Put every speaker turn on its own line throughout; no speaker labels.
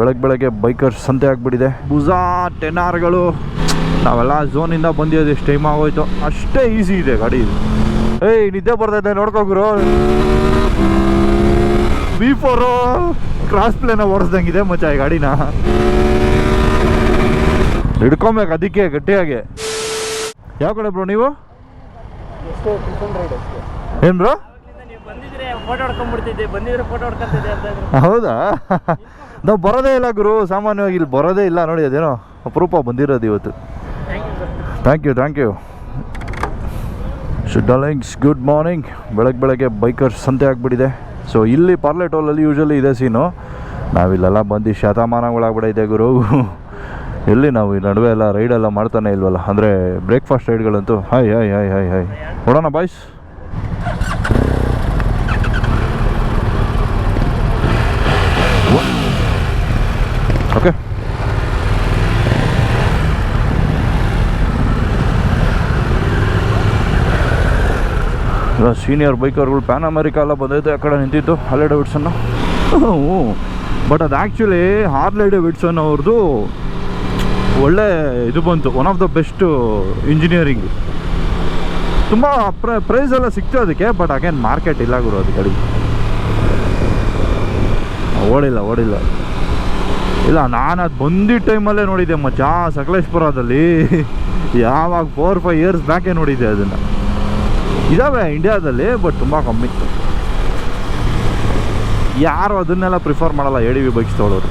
ಬೆಳಗ್ಗೆ ಬೆಳಗ್ಗೆ ಬೈಕರ್ಸ್ ಸಂತೆ ಆಗಿಬಿಟ್ಟಿದೆ. ಬುಜಾ ಟೆನಾರ್ಗಳು. ನಾವೆಲ್ಲ ಝೋನಿಂದ ಬಂದಿರೋದು ಎಷ್ಟು ಟೈಮ್ ಆಗೋಯ್ತು. ಅಷ್ಟೇ ಈಸಿ ಇದೆ ಗಾಡಿ ಏಯ್ ನಿದ್ದೆ ಬರ್ತೈತೆ ನೋಡ್ಕೋಗುರು ಬಿ ಫೋರು ಕ್ರಾಸ್ ಪ್ಲೇನ ಓಡಿಸ್ದಂಗಿದೆ ಮಚ್ಚ ಈ ಗಾಡಿನ. ಹಿಡ್ಕೊಬೇಕು ಅದಕ್ಕೆ ಗಟ್ಟಿಯಾಗಿ. ಯಾವ ಕಡೆ ಬ್ರೋ ನೀವು? ಏನು ಬ್ರೋ
ಫೋಟೋ ಹೊಡ್ಕೊಂಡ್ಬಿಡ್ತಿದ್ದೆ ಬಂದಿದ್ರೆ ಫೋಟೋ ಹೊಡ್ಕೊಂತಿದ್ದೆ ಅಂತ ಇದ್ರು.
ಹೌದಾ? ನಾವು ಬರೋದೇ ಇಲ್ಲ ಗುರು ಸಾಮಾನ್ಯವಾಗಿ ಇಲ್ಲಿ ಬರೋದೇ ಇಲ್ಲ ನೋಡಿ ಅದೇನೋ ಅಪರೂಪ ಬಂದಿರೋದು ಇವತ್ತು.
Thank you
thank you thank you ಶುಡ್ಡಲಿಂಗ್ಸ್ good morning ಬೆಳಗ್ಗೆ ಬೆಳಗ್ಗೆ ಬೈಕರ್ಸ್ ಸಂತೆ ಆಗಿಬಿಟ್ಟಿದೆ. ಸೊ ಇಲ್ಲಿ ಪಾರ್ಲೆ ಟೋಲಲ್ಲಿ ಯೂಶಲಿ ಇದೆ ಸೀನು ನಾವಿಲ್ಲೆಲ್ಲ ಬಂದು ಶತಮಾನಗಳಾಗ್ಬಿಡೈತೆ ಗುರು. ಎಲ್ಲಿ ನಾವು ಈ ನಡುವೆ ಎಲ್ಲ ರೈಡೆಲ್ಲ ಮಾಡ್ತಾನೆ ಇಲ್ವಲ್ಲ? ಅಂದರೆ breakfast ರೈಡ್ಗಳಂತೂ hi hi hi hi hi ನೋಡೋಣ ಬಾಯ್ಸ್ ಓಕೆ ಸೀನಿಯರ್ ಬೈಕರ್ಗಳು ಪ್ಯಾನ್ ಅಮೆರಿಕಾ ಎಲ್ಲ ಬಂದೈತೆ ಆ ಕಡೆ ನಿಂತಿತ್ತು ಹಾರ್ಲೆ ಡೇವಿಡ್ಸನ್ನು ಹ್ಞೂ ಬಟ್ ಅದು ಆ್ಯಕ್ಚುಲಿ ಹಾರ್ಲೆ ಡೇವಿಡ್ಸನ್ ಅವ್ರದ್ದು ಒಳ್ಳೆ ಇದು ಬಂತು one of the best engineering ತುಂಬ ಪ್ರ ಪ್ರೈಸ್ ಎಲ್ಲ ಸಿಕ್ತು ಅದಕ್ಕೆ ಬಟ್ ಅಗೇನ್ ಮಾರ್ಕೆಟ್ ಇಲ್ಲ ಗುರು ಅದು ಗಾಡಿ ಓಡಿಲ್ಲ ಓಡಿಲ್ಲ. ಇಲ್ಲ ನಾನು ಅದು ಬಂದಿದ್ದ ಟೈಮಲ್ಲೇ ನೋಡಿದ್ದೆ ಮಚ್ಚ, ಸಕಲೇಶ್ಪುರದಲ್ಲಿ. ಯಾವಾಗ ಫೋರ್ ಫೈವ್ ಇಯರ್ಸ್ ಬ್ಯಾಕೇ ನೋಡಿದ್ದೆ ಅದನ್ನು. ಇದಾವೆ ಇಂಡಿಯಾದಲ್ಲಿ ಬಟ್ ತುಂಬ ಕಮ್ಮಿ. ಯಾರು ಅದನ್ನೆಲ್ಲ ಪ್ರಿಫರ್ ಮಾಡಲ್ಲ ಡಿ ವಿ ಬೈಕ್ಸ್ ತೊಗೊಳೋರು.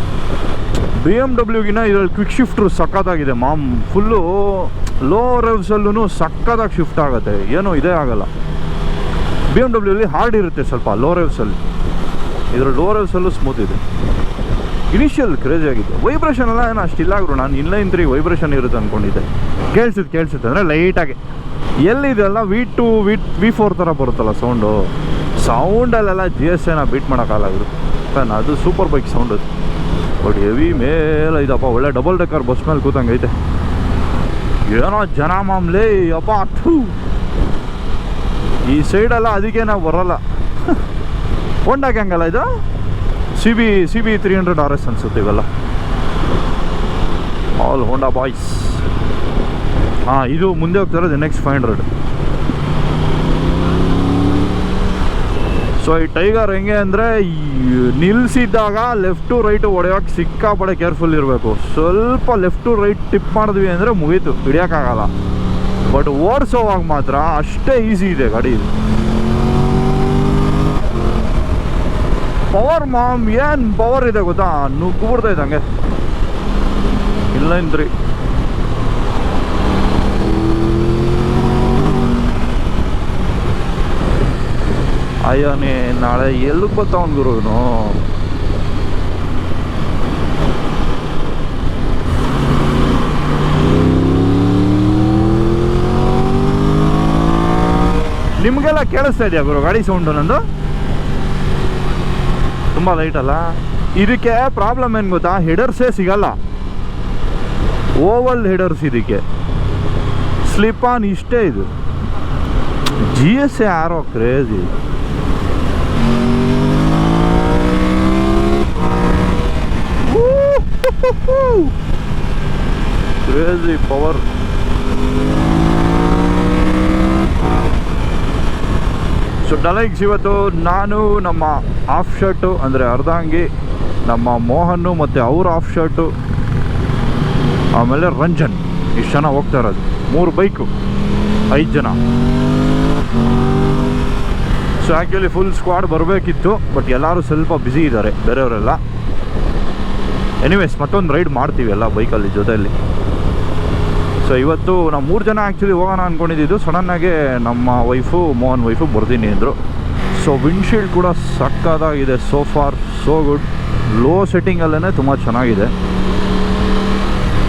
ಬಿ ಎಂ ಡಬ್ಲ್ಯೂಗಿನ ಇದರಲ್ಲಿ ಕ್ವಿಕ್ ಶಿಫ್ಟ್ರು ಸಖತ್ತಾಗಿದೆ, ಮಾಮ್. ಫುಲ್ಲು ಲೋ ರೆವ್ಸಲ್ಲೂ ಸಖತ್ತಾಗಿ ಶಿಫ್ಟ್ ಆಗುತ್ತೆ. ಏನೂ ಇದೇ ಆಗಲ್ಲ. ಬಿ ಎಂ ಡಬ್ಲ್ಯೂಲಿ ಹಾರ್ಡ್ ಇರುತ್ತೆ ಸ್ವಲ್ಪ ಲೋ ರೆವ್ಸಲ್ಲಿ ಇದರ ಲೋ ರೆವ್ಸಲ್ಲೂ ಸ್ಮೂತ್ ಇದೆ. ಇನಿಷಿಯಲ್ ಕ್ರೇಜ್ ಆಗಿದೆ. ವೈಬ್ರೇಷನ್ ಎಲ್ಲ ಏನು ಅಷ್ಟಿಲ್ಲ ಆಗ್ರು ನಾನು ಇನ್ಲೈನ್ ತ್ರೀ ವೈಬ್ರೇಷನ್ ಇರುತ್ತೆ ಅಂದ್ಕೊಂಡಿದ್ದೆ ಕೇಳಿಸುತ್ತೆ ಕೇಳಿಸುತ್ತೆ ಅಂದರೆ ಲೈಟಾಗಿ ಎಲ್ಲಿದೆಲ್ಲ V two V V four ಥರ ಬರುತ್ತಲ್ಲ ಸೌಂಡು ಸೌಂಡಲ್ಲೆಲ್ಲ ಜಿ ಎಸ್ ಎನ ಬೀಟ್ ಮಾಡೋಕ್ಕಾಗಲ್ಲ ತಾನೆ ಅದು ಸೂಪರ್ ಬೈಕ್ ಸೌಂಡ್ ಅದು. ಬಟ್ ಹೆವಿ ಮೇಲೆ ಇದಪ್ಪ. ಒಳ್ಳೆ ಡಬಲ್ ಡೆಕ್ಕರ್ ಬಸ್ ಮೇಲೆ ಕೂತಂಗೈತೆ ಏನೋ ಜನ ಮಾಮ್ಲೆ ಅಪ್ಪ ಥೂ. ಈ ಸೈಡೆಲ್ಲ ಅದಕ್ಕೆ ನಾವು ಬರೋಲ್ಲ. ಹೊಂಡಾಗೆ ಹಂಗಲ್ಲ ಇದು? C B C B three hundred R S ಅನ್ಸುತ್ತೆ ಇವೆಲ್ಲ. ಆಲ್ ಹೋಂಡಾ ಬಾಯ್ಸ್ ಹಾಂ, ಇದು ಮುಂದೆ ಹೋಗ್ತಾ ಇರೋದು ನೆಕ್ಸ್ಟ್ ಫೈವ್ ಹಂಡ್ರೆಡ್ ಸೊ ಈ ಟೈಗರ್ ಹೆಂಗೆ ಅಂದರೆ ನಿಲ್ಲಿಸಿದ್ದಾಗ ಲೆಫ್ಟು ರೈಟು ಹೊಡೆಯೋಕೆ ಸಿಕ್ಕಾಪಡೆ ಕೇರ್ಫುಲ್ ಇರಬೇಕು. ಸ್ವಲ್ಪ ಲೆಫ್ಟು ರೈಟ್ ಟಿಪ್ ಮಾಡಿದ್ವಿ ಅಂದರೆ ಮುಗೀತು, ಹಿಡಿಯೋಕ್ಕಾಗಲ್ಲ. ಬಟ್ ಓಡಿಸೋವಾಗ ಮಾತ್ರ ಅಷ್ಟೇ ಈಸಿ ಇದೆ ಗಾಡಿ. ಪವರ್ ಮಾಮ್ ಏನು ಪವರ್ ಇದೆ ಗೊತ್ತಾ? ನುಗ್ಗು ಬಿಡ್ತಾ ಇದ್ದಂಗೆ. ಇಲ್ಲ ಇಂದ್ರಿ. ಅಯ್ಯೋ, ನೀ ನಾಳೆ ಎಲ್ಲಿಗೆ ಬರ್ತಾವನ್ ಗುರು ಇವನು? ನಿಮಗೆಲ್ಲ ಕೇಳಿಸ್ತಾ ಇದೆಯಾ ಗುರು, ಗಾಡಿ ಸೌಂಡು ನಂದು? ತುಂಬ ಲೈಟ್ ಅಲ್ಲ. ಇದಕ್ಕೆ ಪ್ರಾಬ್ಲಮ್ ಏನು ಗೊತ್ತಾ? ಹೆಡರ್ಸೇ ಸಿಗಲ್ಲ. ಓವಲ್ ಹೆಡರ್ಸ್ ಇದಕ್ಕೆ. ಸ್ಲಿಪ್ ಆನ್ ಇಷ್ಟೇ ಇದು. G S A arrow crazy crazy power so ಡಲೈಕ್ಸ್ ಇವತ್ತು ನಾನು ನಮ್ಮ ಆಫ್ ಶರ್ಟು ಅಂದರೆ ಅರ್ಧಾಂಗಿ ನಮ್ಮ ಮೋಹನ್ನು ಮತ್ತು ಅವ್ರ ಆಫ್ ಶರ್ಟು ಆಮೇಲೆ ರಂಜನ್ ಇಷ್ಟು ಜನ ಹೋಗ್ತಾ ಇರೋದು ಮೂರು ಬೈಕು ಐದು ಜನ ಸೊ ಆ್ಯಕ್ಚುಲಿ ಫುಲ್ ಸ್ಕ್ವಾಡ್ ಬರಬೇಕಿತ್ತು ಬಟ್ ಎಲ್ಲರೂ ಸ್ವಲ್ಪ ಬ್ಯುಸಿ ಇದ್ದಾರೆ ಬೇರೆಯವರೆಲ್ಲ ಎನಿವೇಸ್ ಮತ್ತೊಂದು ರೈಡ್ ಮಾಡ್ತೀವಿ ಎಲ್ಲ ಬೈಕಲ್ಲಿ ಜೊತೆಯಲ್ಲಿ ಸೊ ಇವತ್ತು ನಾವು ಮೂರು ಜನ ಆ್ಯಕ್ಚುಲಿ ಹೋಗೋಣ ಅಂದ್ಕೊಂಡಿದ್ದು ಸಡನ್ನಾಗೆ ನಮ್ಮ ವೈಫು ಮೋಹನ್ ವೈಫು ಬರ್ತೀನಿ ಅಂದರು. ಸೊ ವಿಂಡ್ಶೀಲ್ಡ್ ಕೂಡ ಸಕ್ಕದಾಗಿದೆ so far so good low ಸೆಟ್ಟಿಂಗಲ್ಲೇ ತುಂಬ ಚೆನ್ನಾಗಿದೆ.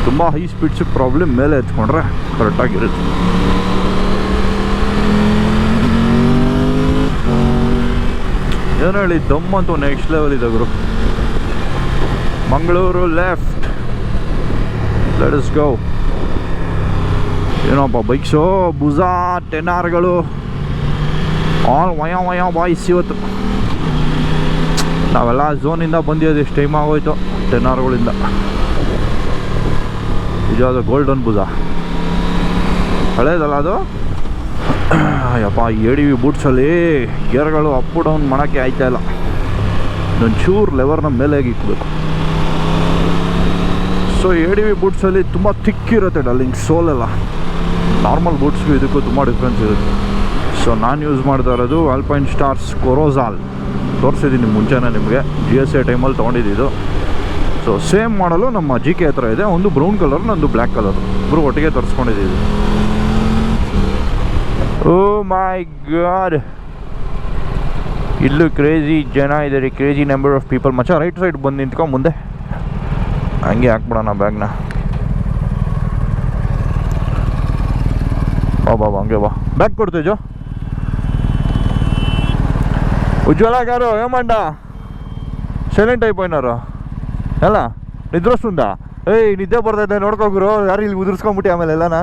ತುಂಬ ಹೈ ಸ್ಪೀಡ್ಸ್ ಪ್ರಾಬ್ಲಮ್ ಮೇಲೆ ಎತ್ಕೊಂಡ್ರೆ ಕರೆಕ್ಟಾಗಿರುತ್ತೆ ಏನು ಹೇಳಿ, ದಮ್ ಅಂತೂ ನೆಕ್ಸ್ಟ್ ಲೆವೆಲ್ ಇದೆ ಗುರು. Mangaluru left let us go ಏನೋಪ್ಪ ಬೈಕ್ಸು ಬುಜಾ ಟೆನ್ ಆರ್ಗಳು ಆಲ್ ವಯ ವಯ ಬಾಯ್ಸ್ ಇವತ್ತು. ನಾವೆಲ್ಲ ಝೋನಿಂದ ಬಂದಿದ್ದು ಎಷ್ಟು ಟೈಮ್ ಆಗೋಯ್ತು ಟೆನ್ ಅವರ್ಗಳಿಂದ ನಿಜವಾದ ಗೋಲ್ಡನ್ ಬುಜಾ. ಹಳೇದಲ್ಲ ಅದು? ಯಪ್ಪ ಎಡಿ ಬೂಟ್ಸಲ್ಲಿ ಗೇರ್ಗಳು ಅಪ್ ಡೌನ್ ಮಾಡೋಕ್ಕೆ ಆಯ್ತಾ ಇಲ್ಲ. ಒಂಚೂರು ಲೆವರ್ನ ಮೇಲೆ ಇಕ್ಬೇಕು ಸೊ ಎಡಿ ಬೂಟ್ಸಲ್ಲಿ ತುಂಬ ತಿಕ್ಕಿರುತ್ತೆ ಡಲ್ಲಿಂಗ್ ಸೋಲೆಲ್ಲ ನಾರ್ಮಲ್ ಬೂಟ್ಸ್ಗೂ ಇದಕ್ಕೂ ತುಂಬ ಡಿಫ್ರೆನ್ಸ್ ಇರುತ್ತೆ. ಸೊ ನಾನು ಯೂಸ್ ಮಾಡ್ತಾ ಇರೋದು ಆಲ್ಪೈನ್ ಸ್ಟಾರ್ಸ್ ಕೊರೋಸಾಲ್ ತೋರಿಸಿದ್ದೀನಿ ಮುಂಚೆನೇ ನಿಮಗೆ. ಜಿ ಎಸ್ ಎ ಟೈಮಲ್ಲಿ ತೊಗೊಂಡಿದ್ದು ಸೊ ಸೇಮ್ ಮಾಡಲು ನಮ್ಮ ಜಿ ಕೆ ಹತ್ರ ಇದೆ. ಒಂದು ಬ್ರೌನ್ ಕಲರ್ ಒಂದು ಬ್ಲ್ಯಾಕ್ ಕಲರ್ ಇಬ್ಬರು ಒಟ್ಟಿಗೆ ತರಿಸ್ಕೊಂಡಿದ್ದೀವಿ ಓ ಮೈ ಗಾಡ್ ಇಲ್ಲೂ ಕ್ರೇಜಿ ಜನ ಇದ್ದಾರೆ ಕ್ರೇಜಿ ನಂಬರ್ ಆಫ್ ಪೀಪಲ್ ಮಚ್ಚ ರೈಟ್ ಸೈಡ್ ಬಂದು ನಿಂತ್ಕೊಂಡು ಮುಂದೆ. ಹಂಗೆ ಹಾಕ್ಬಿಡೋಣ ಬ್ಯಾಗ್ನ ಬಾ ಬಾ ಬಾ, ಹಂಗೆ ಬಾ ಬ್ಯಾಗ್ ಕೊಡ್ತೇಜೋ ಉಜ್ವಲ గారు ఏమంట ಸೈಲೆಂಟ್ అయిపోయినారు ఎలా నిద్ర వస్తుందా ఏయ్ నిద్ర పడుతుంది ನೋಡ್ಕೋಗುರು ಯಾರು ಇಲ್ಲಿ ಉದುರ್ಸ್ಕೊಂಬಿಟ್ಟು ಆಮೇಲೆ ಎಲ್ಲನ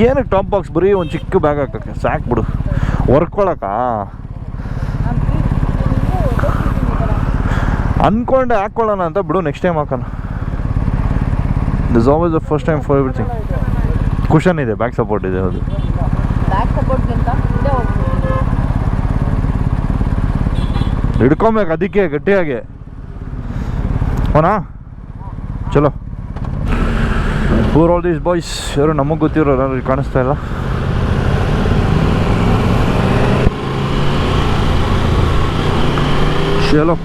ಏನಕ್ಕೆ ಟಾಪ್ ಬಾಕ್ಸ್ ಬರೀ ಒಂದು ಚಿಕ್ಕ ಬ್ಯಾಗ್ ಹಾಕಕ್ಕೆ ಸಾಕು ಬಿಡು ಹೊರ್ಕೊಳಕ ಅನ್ಕೊಂಡೆ ಹಾಕ್ಕೊಳ್ಳೋಣ ಅಂತ ಬಿಡು ನೆಕ್ಸ್ಟ್ ಟೈಮ್ ಹಾಕೋಣ. This always the first time for everything cushion ಇದೆ ಬ್ಯಾಕ್ ಸಪೋರ್ಟ್ ಇದೆ
ಅದು
ಹಿಡ್ಕೊಬೇಕು ಅದಕ್ಕೆ ಗಟ್ಟಿಯಾಗಿ. ಹೋನಾ? ಚಲೋ. ಫೂರ್ ಆಲ್ ದೀಸ್ ಬಾಯ್ಸ್ ಯಾರು ನಮಗೆ ಗೊತ್ತಿರೋ ಯಾರು ಕಾಣಿಸ್ತಾ ಇಲ್ಲ? ಚಲೋ.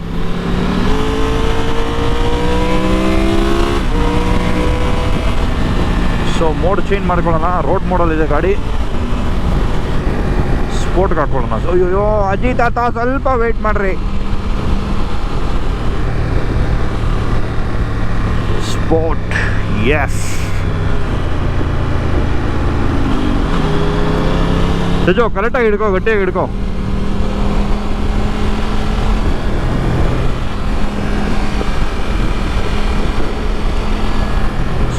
ಮೋಡ್ ಚೇಂಜ್ ಮಾಡ್ಕೊಳ್ಳೋಣ. ರೋಡ್ ಮೋಡಲ್ ಇದೆ ಗಾಡಿ. ಸ್ಪೋರ್ಟ್ಗೆ ಹಾಕೊಳ್ಳೋಣ ಅಯ್ಯೋ ಅಜ್ಜಿ ತಾತ, ಸ್ವಲ್ಪ ವೆಯ್ಟ್ ಮಾಡ್ರಿ. ಸ್ಪೋರ್ಟ್ ಎಸ್ ತೇಜೋ ಕರೆಕ್ಟಾಗಿ ಹಿಡ್ಕೋ, ಗಟ್ಟಿಯಾಗಿ ಹಿಡ್ಕೋ.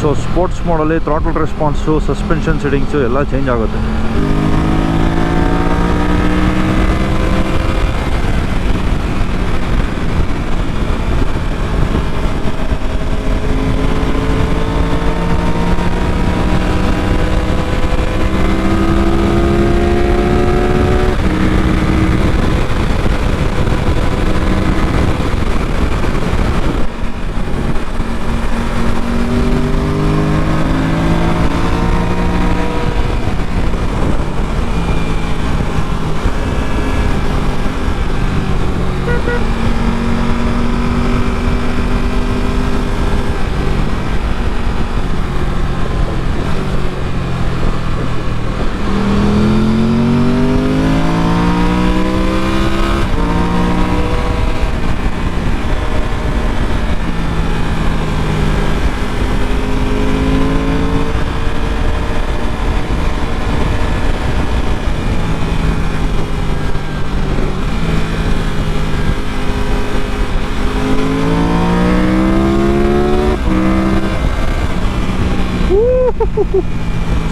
ಸೊ ಸ್ಪೋರ್ಟ್ಸ್ ಮಾಡಲ್ಲಿ ಥ್ರಾಟಲ್ ರೆಸ್ಪಾನ್ಸು ಸಸ್ಪೆನ್ಷನ್ ಸೆಟ್ಟಿಂಗ್ಸು ಎಲ್ಲ ಚೇಂಜ್ ಆಗುತ್ತೆ.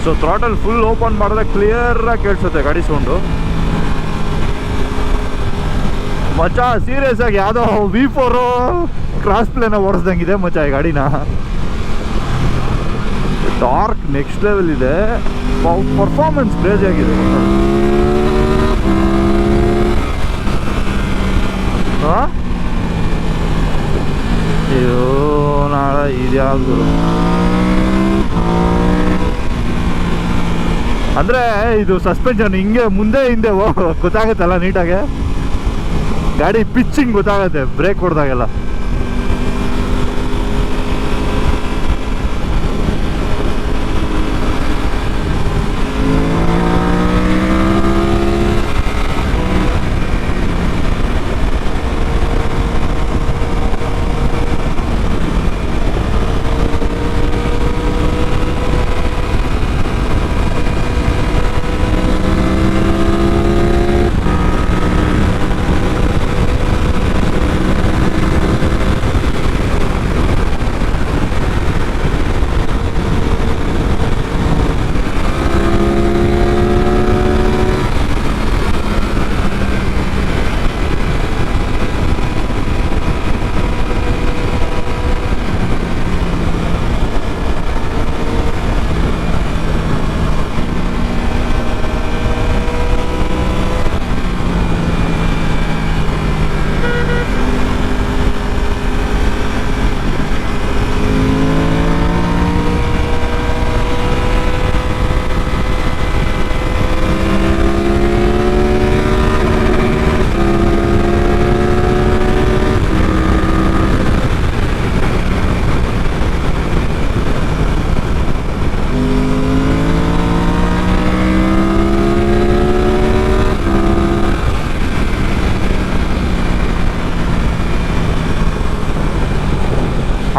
ಸೊ ಥ್ರಾಟಲ್ ಫುಲ್ ಓಪನ್ ಮಾಡಿದ್ರೆ ಕ್ಲಿಯರಾಗಿ ಕೇಳಿಸುತ್ತೆ ಗಾಡಿ ಸೌಂಡು ಮಚಾ ಸೀರಿಯಸ್ ಆಗಿ ಯಾವುದೋ ವಿ ಫೋರು ಕ್ರಾಸ್ ಪ್ಲೇನ ಓಡಿಸ್ದಂಗಿದೆ ಮಚಾ ಈ ಗಾಡಿನ. ಡಾರ್ಕ್ ನೆಕ್ಸ್ಟ್ ಲೆವೆಲ್ ಇದೆ. ಪರ್ಫಾರ್ಮೆನ್ಸ್ ಕ್ರೇಜಿ ಆಗಿದೆ ಹಾ? ಅಯ್ಯೋ ನಾಳೆ ಇದ್ಯಾವುದು ಅಂದ್ರೆ ಇದು ಸಸ್ಪೆನ್ಷನ್ ಹಿಂಗೆ ಮುಂದೆ ಹಿಂದೆ ಗೊತ್ತಾಗುತ್ತಲ್ಲ ನೀಟಾಗೆ? ಗಾಡಿ ಪಿಚ್ಚಿಂಗ್ ಗೊತ್ತಾಗುತ್ತೆ ಬ್ರೇಕ್ ಹೊಡೆದಾಗೆಲ್ಲ.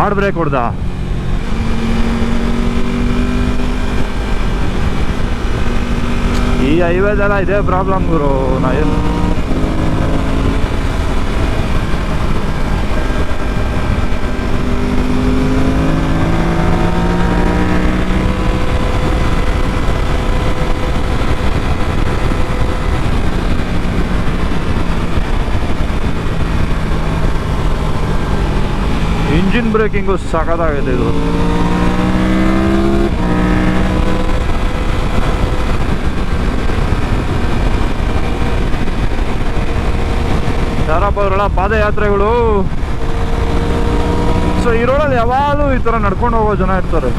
ಹಾರ್ಡ್ ಬ್ರೇಕ್ ಹೊಡ್ದ. ಈ ಹೈವೇದೆಲ್ಲ ಇದೇ ಪ್ರಾಬ್ಲಮ್ ಗುರು. ನಾ ಏನು ಇಂಜಿನ್ ಬ್ರೇಕಿಂಗು ಇದು ಯಾರಪ್ಪ ಅವರೆಲ್ಲ ಪಾದಯಾತ್ರೆಗಳು. ಸೊ ಈ ರೋಡಲ್ಲಿ ಯಾವಾಗಲೂ ಈ ಥರ ನಡ್ಕೊಂಡು ಹೋಗೋ ಜನ ಇರ್ತಾರೆ.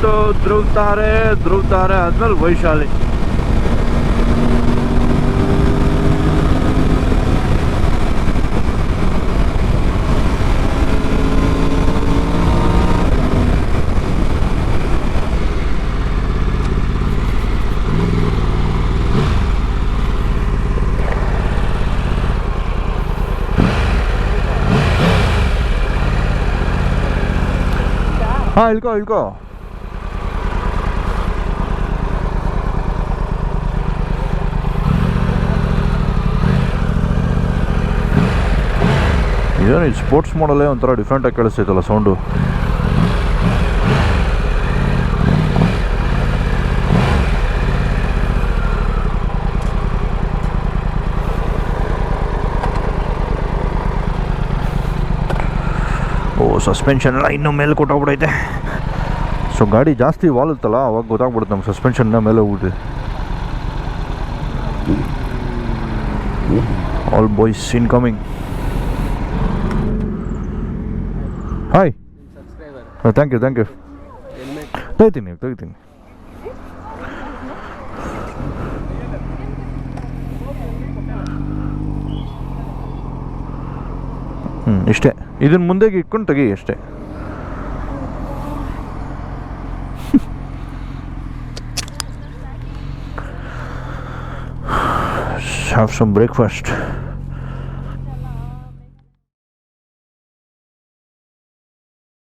ಬಂತು ಧ್ರುವ್ ತಾರೆ ಧ್ರುವ್ ತಾರೆ ಆದ್ಮೇಲೆ ವೈಶಾಲಿ ಹಾ ಇಳ್ಕೊ ಇಳ್ಕೊ ಏನು ಇದು ಸ್ಪೋರ್ಟ್ಸ್ ಮಾಡಲ್ಲೇ ಒಂಥರ ಡಿಫ್ರೆಂಟಾಗಿ ಕೇಳಿಸ್ತೈತಲ್ಲ ಸೌಂಡು ಓ ಸಸ್ಪೆನ್ಷನ್ ಎಲ್ಲ ಇನ್ನೂ ಮೇಲೆ ಕೊಟ್ಟೋಗ್ಬಿಡೈತೆ. ಸೊ ಗಾಡಿ ಜಾಸ್ತಿ ವಾಲುತ್ತಲ್ಲ ಅವಾಗ ಗೊತ್ತಾಗ್ಬಿಡುತ್ತೆ ನಮ್ಮ ಸಸ್ಪೆನ್ಷನ್ನ ಮೇಲೆ ಹೋಗ್ಬಿಟ್ಟು all boys incoming hi thank you thank you ತೆಗಿತೀನಿ ತೆಗಿತೀನಿ ಹ್ಞೂ ಇಷ್ಟೇ. ಇದನ್ನ ಮುಂದೆಗೆ ಇಟ್ಕೊಂಡು ತೆಗಿ ಅಷ್ಟೇ. Have some breakfast.